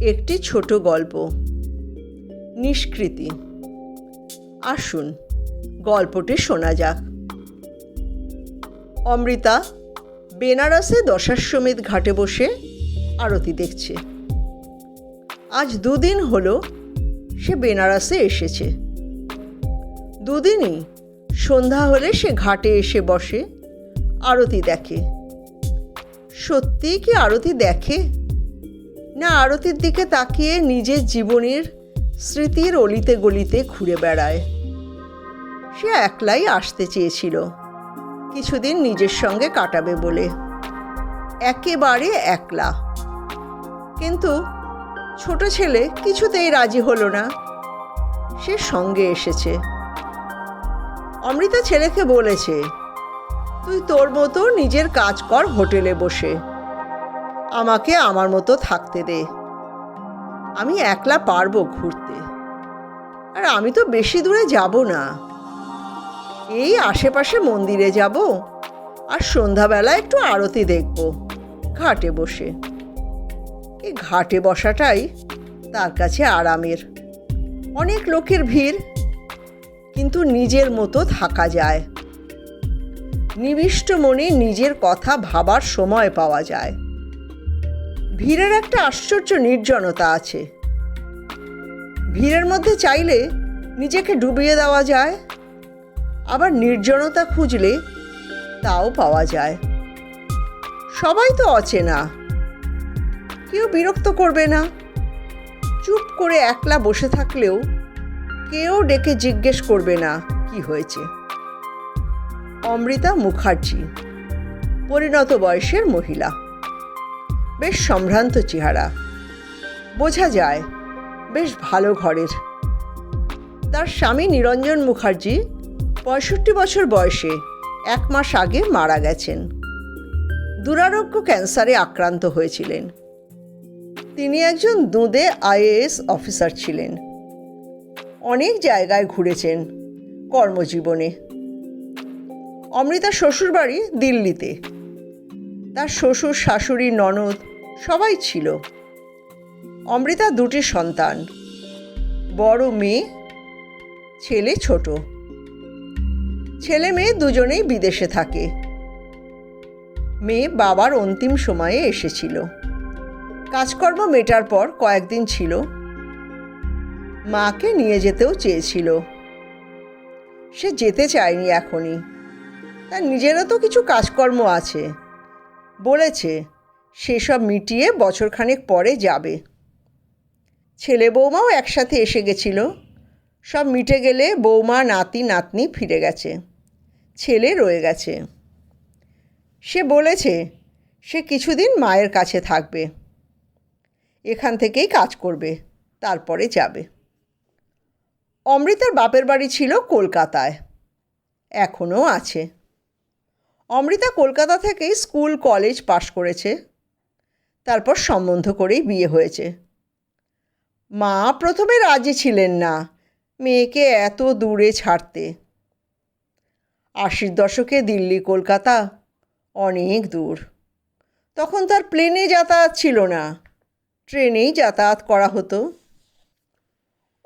একটি ছোট গল্প। নিষ্কৃতি। আসুন, গল্পটি শোনা যাক। অমৃতা বেনারসে দশাশ্বমেধ ঘাটে বসে আরতি দেখছে। আজ দুদিন হলো সে বেনারসে এসেছে। দুদিনই সন্ধ্যা হলে সে ঘাটে এসে বসে আরতি দেখে। সত্যিই কি আরতি দেখে? না, আরতির দিকে তাকিয়ে নিজের জীবনের স্মৃতির অলিতে গলিতে ঘুরে বেড়ায়। সে একলাই আসতে চেয়েছিল। কিছুদিন নিজের সঙ্গে কাটাবে বলে। একেবারে একলা। কিন্তু ছোট ছেলে কিছুতেই রাজি হলো না। সে সঙ্গে এসেছে। অমৃতা ছেলেকে বলেছে, তুই তোর মতো নিজের কাজ কর হোটেলে বসে। আমাকে আমার মতো থাকতে দে। আমি একলা পারব ঘুরতে। আর আমি তো বেশি দূরে যাব না। এই আশেপাশে মন্দিরে যাব আর সন্ধ্যাবেলা একটু আরতি দেখব, ঘাটে বসে। এই ঘাটে বসাটাই তার কাছে আরামের। অনেক লোকের ভিড়, কিন্তু নিজের মতো থাকা যায়। নিবিষ্ট মনে নিজের কথা ভাবার সময় পাওয়া যায়। ভিড়ের একটা আশ্চর্য নির্জনতা আছে। ভিড়ের মধ্যে চাইলে নিজেকে ডুবিয়ে দেওয়া যায়, আবার নির্জনতা খুঁজলে তাও পাওয়া যায়। সবাই তো অচেনা, কেউ বিরক্ত করবে না। চুপ করে একলা বসে থাকলেও কেউ ডেকে জিজ্ঞেস করবে না কি হয়েছে। অমৃতা মুখার্জি, পরিণত বয়সের মহিলা। বেশ সম্ভ্রান্ত চেহারা। বোঝা যায়, বেশ ভালো ঘরের। তার স্বামী নিরঞ্জন মুখার্জি পঁয়ষট্টি বছর বয়সে এক মাস আগে মারা গেছেন। দুরারোগ্য ক্যান্সারে আক্রান্ত হয়েছিলেন। তিনি একজন দুঁদে আইএএস অফিসার ছিলেন। অনেক জায়গায় ঘুরেছেন কর্মজীবনে। অমৃতা শ্বশুরবাড়ি দিল্লিতে। তার শ্বশুর, শাশুড়ি, ননদ সবাই ছিল। অমৃতা দুটি সন্তান। বড় মেয়ে, ছেলে, ছোট। ছেলে মেয়ে দুজনেই বিদেশে থাকে। মেয়ে বাবার অন্তিম সময়ে এসেছিল। কাজকর্ম মেটার পর কয়েকদিন ছিল। মাকে নিয়ে যেতেও চেয়েছিল। সে যেতে চায়নি এখনই। তার নিজেরও তো কিছু কাজকর্ম আছে। বলেছে, সেসব মিটিয়ে বছরখানেক পরে যাবে। ছেলে বৌমাও একসাথে এসে গেছিল। সব মিটে গেলে বৌমা, নাতি, নাতনি ফিরে গেছে। ছেলে রয়ে গেছে। সে বলেছে, সে কিছুদিন মায়ের কাছে থাকবে। এখান থেকেই কাজ করবে, তারপরে যাবে। অমৃতার বাপের বাড়ি ছিল কলকাতায়। এখনও আছে। অমৃতা কলকাতা থেকেই স্কুল, কলেজ পাশ করেছে। তারপর সম্বন্ধ করেই বিয়ে হয়েছে। মা প্রথমে রাজি ছিলেন না মেয়েকে এত দূরে ছাড়তে। আশির দশকে দিল্লি, কলকাতা অনেক দূর। তখন তার প্লেনে যাতায়াত ছিল না, ট্রেনেই যাতায়াত করা হতো।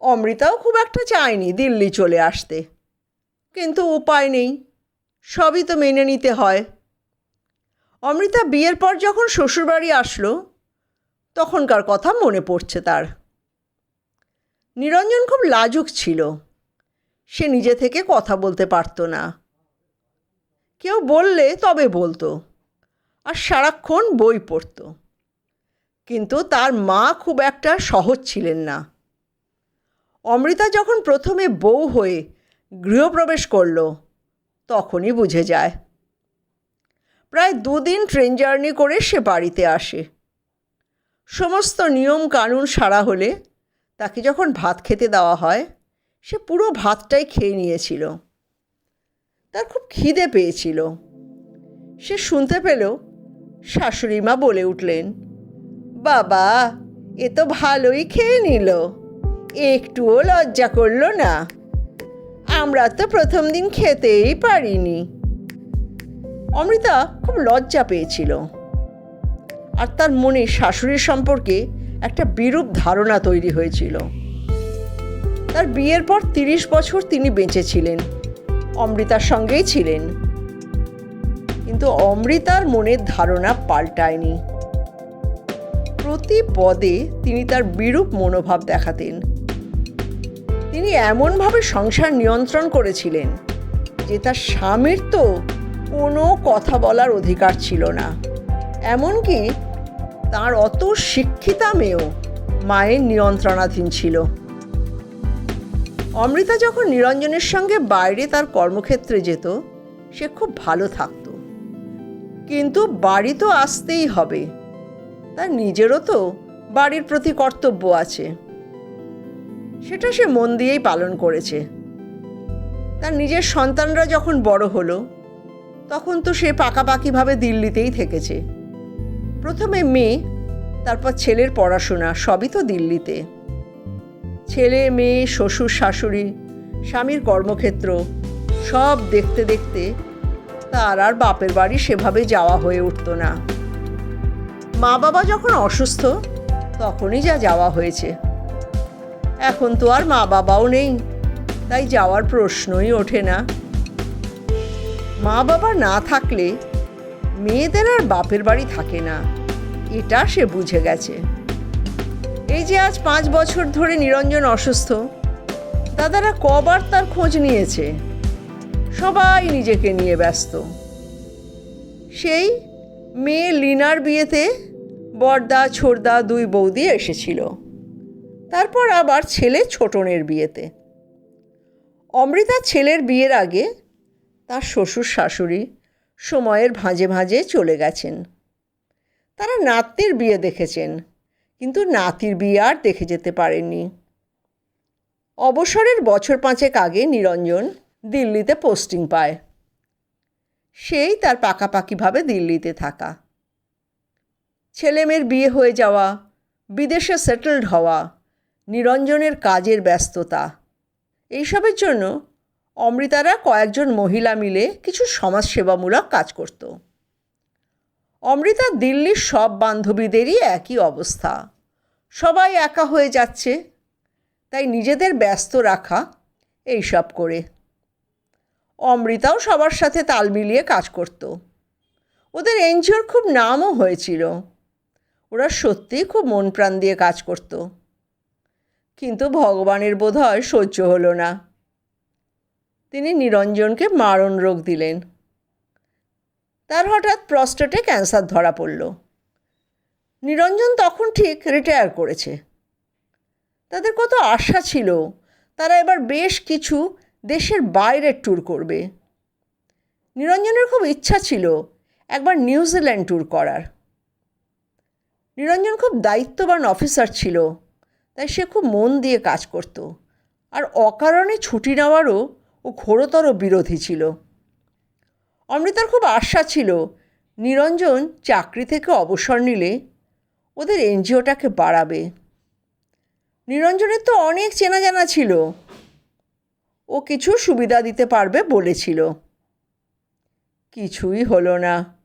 অমৃতাও খুব একটা চায়নি দিল্লি চলে আসতে, কিন্তু উপায় নেই। সবই তো মেনে নিতে হয়। অমৃতা বিয়ের পর যখন শ্বশুরবাড়ি আসলো, তখনকার কথা মনে পড়ছে তার। নিরঞ্জন খুব লাজুক ছিল। সে নিজে থেকে কথা বলতে পারতো না। কেউ বললে তবে বলতো, আর সারাক্ষণ বই পড়তো। কিন্তু তার মা খুব একটা সহজ ছিলেন না। অমৃতা যখন প্রথমে বউ হয়ে গৃহপ্রবেশ করল তখনই বুঝে যায়। প্রায় দুদিন ট্রেন জার্নি করে সে বাড়িতে আসে। সমস্ত নিয়ম কানুন সারা হলে তাকে যখন ভাত খেতে দেওয়া হয়, সে পুরো ভাতটাই খেয়ে নিয়েছিল। তার খুব খিদে পেয়েছিল। সে শুনতে পেল শাশুড়ি মা বলে উঠলেন, বাবা, এ তো ভালোই খেয়ে নিল। একটুও লজ্জা করল না। আমরা তো প্রথম দিন খেতেই পারিনি। অমৃতা খুব লজ্জা পেয়েছিল। আর তার মনে শাশুড়ির সম্পর্কে একটা বিরূপ ধারণা তৈরি হয়েছিল। তার বিয়ের পর তিরিশ বছর তিনি বেঁচে ছিলেন অমৃতার সঙ্গেই ছিলেন। কিন্তু অমৃতার মনের ধারণা পাল্টায়নি। প্রতি পদে তিনি তার বিরূপ মনোভাব দেখাতেন। তিনি এমনভাবে সংসার নিয়ন্ত্রণ করেছিলেন যে তার স্বামীর তো কোনো কথা বলার অধিকার ছিল না। এমনকি তার অত শিক্ষিতা মেয়েও মায়ের নিয়ন্ত্রণাধীন ছিল। অমৃতা যখন নিরঞ্জনের সঙ্গে বাইরে তার কর্মক্ষেত্রে যেত, সে খুব ভালো থাকত। কিন্তু বাড়ি তো আসতেই হবে। তার নিজেরও তো বাড়ির প্রতি কর্তব্য আছে। সেটা সে মন দিয়েই পালন করেছে। তার নিজের সন্তানরা যখন বড় হলো, তখন তো সে পাকাপাকিভাবে দিল্লিতেই থেকেছে। প্রথমে মেয়ে, তারপর ছেলের পড়াশোনা, সবই তো দিল্লিতে। ছেলে, মেয়ে, শ্বশুর, শাশুড়ি, স্বামীর কর্মক্ষেত্র, সব দেখতে দেখতে তার আর বাপের বাড়ি সেভাবে যাওয়া হয়ে উঠতো না। মা বাবা যখন অসুস্থ, তখনই যা যাওয়া হয়েছে। এখন তো আর মা বাবাও নেই। তাই যাওয়ার প্রশ্নই ওঠে না। মা বাবা না থাকলে মেয়েদের আর বাপের বাড়ি থাকে না। এটা সে বুঝে গেছে। এই যে আজ পাঁচ বছর ধরে নিরঞ্জন অসুস্থ, দাদারা কবার তার খোঁজ নিয়েছে। সবাই নিজেকে নিয়ে ব্যস্ত। সেই মেয়ে লিনার বিয়েতে বড়দা ছোড়দা দুই বৌদি এসেছিল। তারপর আবার ছেলে ছোটনের বিয়েতে। অমৃতার ছেলের বিয়ের আগে তার শ্বশুর শাশুড়ি সময়ের ভাঁজে ভাঁজে চলে গেছেন। তারা নাতির বিয়ে দেখেছেন, কিন্তু নাতির বিয়ে আর দেখে যেতে পারেননি। অবসরের বছর পাঁচেক আগে নিরঞ্জন দিল্লিতে পোস্টিং পায়। সেই তার পাকাপাকিভাবে দিল্লিতে থাকা। ছেলেমেয়ের বিয়ে হয়ে যাওয়া, বিদেশে সেটেলড হওয়া নিরঞ্জনের কাজের ব্যস্ততা। এইসবের জন্য অমৃতারা কয়েকজন মহিলা মিলে কিছু সমাজসেবামূলক কাজ করত। অমৃতা দিল্লির সব বান্ধবীদেরই একই অবস্থা। সবাই একা হয়ে যাচ্ছে, তাই নিজেদের ব্যস্ত রাখা এইসব করে। অমৃতাও সবার সাথে তাল মিলিয়ে কাজ করত। ওদের এনজিওর খুব নামও হয়েছিল। ওরা সত্যিই খুব মন প্রাণ দিয়ে কাজ করত। কিন্তু ভগবানের বোধ হয় সহ্য হলো না। তিনি নিরঞ্জনকে মারণ রোগ দিলেন। তার হঠাৎ প্রস্টেটে ক্যান্সার ধরা পড়ল। নিরঞ্জন তখন ঠিক রিটায়ার করেছে। তাদের কত আশা ছিল, তারা এবার বেশ কিছু দেশের বাইরের ট্যুর করবে। নিরঞ্জনের খুব ইচ্ছা ছিল একবার নিউজিল্যান্ড ট্যুর করার। নিরঞ্জন খুব দায়িত্ববান অফিসার ছিল। তাই সে খুব মন দিয়ে কাজ করত। আর অকারণে ছুটি নেওয়ারও ও ঘোরতর বিরোধী ছিল। অমৃতার খুব আশা ছিল, নিরঞ্জন চাকরি থেকে অবসর নিলে ওদের এনজিওটাকে বাড়াবে। নিরঞ্জনের তো অনেক চেনা জানা ছিল। ও কিছু সুবিধা দিতে পারবে বলেছিল। কিছুই হলো না।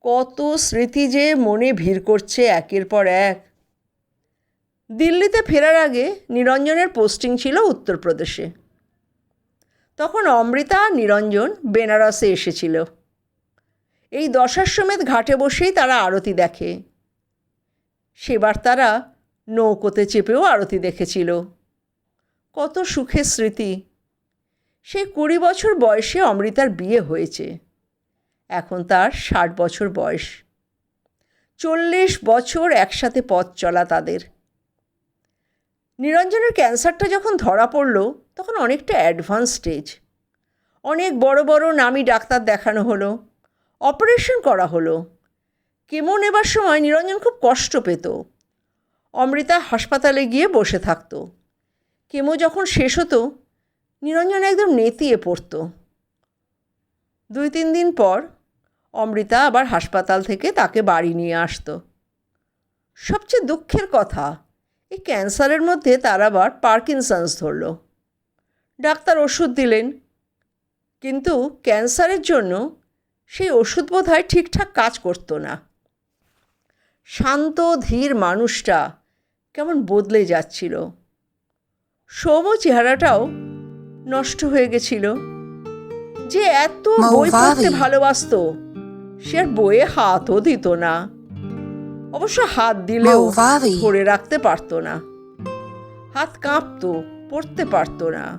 কত স্মৃতি যে মনে ভিড় করছে একের পর এক। দিল্লিতে ফেরার আগে নিরঞ্জনের পোস্টিং ছিল উত্তরপ্রদেশে। তখন অমৃতা, নিরঞ্জন বেনারসে এসেছিল। এই দশাশ্বমেধ ঘাটে বসেই তারা আরতি দেখে। সেবার তারা নৌকোতে চেপেও আরতি দেখেছিল। কত সুখের স্মৃতি। সেই কুড়ি বছর বয়সে অমৃতার বিয়ে হয়েছে। এখন তার ষাট বছর বয়স। চল্লিশ বছর একসাথে পথ চলা তাদের। নিরঞ্জনের ক্যান্সারটা যখন ধরা পড়ল, তখন অনেকটা অ্যাডভান্স স্টেজ। অনেক বড় বড় নামি ডাক্তার দেখানো হলো, অপারেশন করা হলো। কেমো নেবার সময়, নিরঞ্জন খুব কষ্ট পেত। অমৃতা হাসপাতালে গিয়ে বসে থাকতো। কেমো যখন শেষ হতো, নিরঞ্জন একদম নেতিয়ে পড়তো। দুই তিন দিন পর, অমৃতা আবার হাসপাতাল থেকে তাকে বাড়ি নিয়ে আসতো। সবচেয়ে দুঃখের কথা এই ক্যান্সারের মধ্যে তার আবার পার্কিনসন্স ধরল। ডাক্তার ওষুধ দিলেন। কিন্তু ক্যান্সারের জন্য সেই ওষুধ বোধ হয় ঠিকঠাক কাজ করতো না। শান্ত ধীর মানুষটা কেমন বদলে যাচ্ছিল। সৌম চেহারাটাও নষ্ট হয়ে গেছিল। যে এত বই পড়তে। ভালোবাসতো সে আর বইয়ে হাতও দিত না। অবশ্য হাত দিলেও। ধরে রাখতে পারতো না। হাত কাঁপতো পড়তে পারতো না।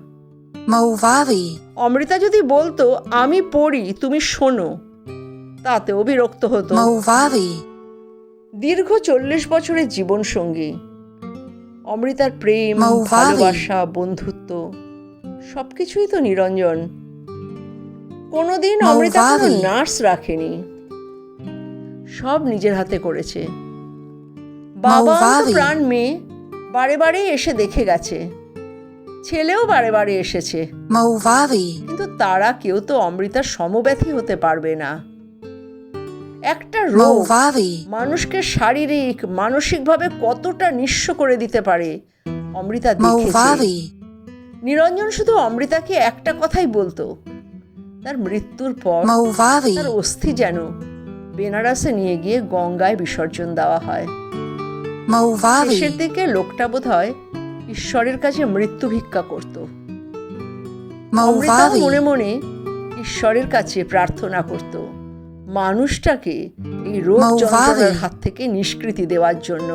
অমৃতা যদি বলতো আমি পড়ি তুমি শোনো। তাতেও বিরক্ত হতো. দীর্ঘ চল্লিশ বছরের জীবন সঙ্গী অমৃতার প্রেম ভালোবাসা বন্ধুত্ব সবকিছুই তো নিরঞ্জন। কোনোদিন অমৃতা কোনো নার্স রাখেনি। সব নিজের হাতে করেছে। বাবা প্রাণ মেয়ে বারে বারে এসে দেখে গেছে। ছেলেও বারে বারে এসেছে। কিন্তু তারা কেউ তো অমৃতার সমব্যথী হতে পারবে না। একটা রোগ মানুষকে শারীরিক মানসিকভাবে কতটা নিঃস্ব করে দিতে পারে অমৃতা দেখেছে। নিরঞ্জন শুধু অমৃতাকে একটা কথাই বলতো তার মৃত্যুর পর তার অস্থি যেন বেনারসে নিয়ে গিয়ে গঙ্গায় বিসর্জন দেওয়া হয়। শেষের দিকে লোকটা বোধ হয় ঈশ্বরের কাছে মৃত্যু ভিক্ষা করত। মনে মনে ঈশ্বরের কাছে প্রার্থনা করত মানুষটাকে এই রোগ যন্ত্রণার হাত থেকে নিষ্কৃতি দেওয়ার জন্য।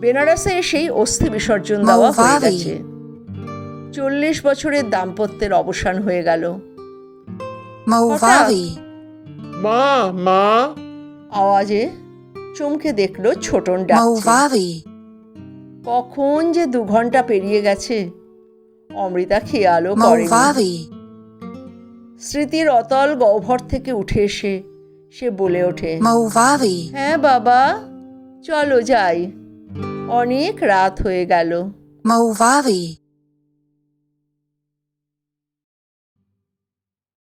বেনারসে এসেই অস্থি বিসর্জন দেওয়া হয়ে গেছে। চল্লিশ বছরের দাম্পত্যের অবসান হয়ে গেল. মা মা। আওয়াজে চমকে দেখল ছোটন ডাকছে। কখন যে দু ঘণ্টা পেরিয়ে গেছে অমৃতা খেয়ালও Movavi. স্মৃতির অতল গহ্বর থেকে উঠে এসে সে বলে ওঠে হ্যাঁ বাবা চলো যাই। অনেক রাত হয়ে গেল.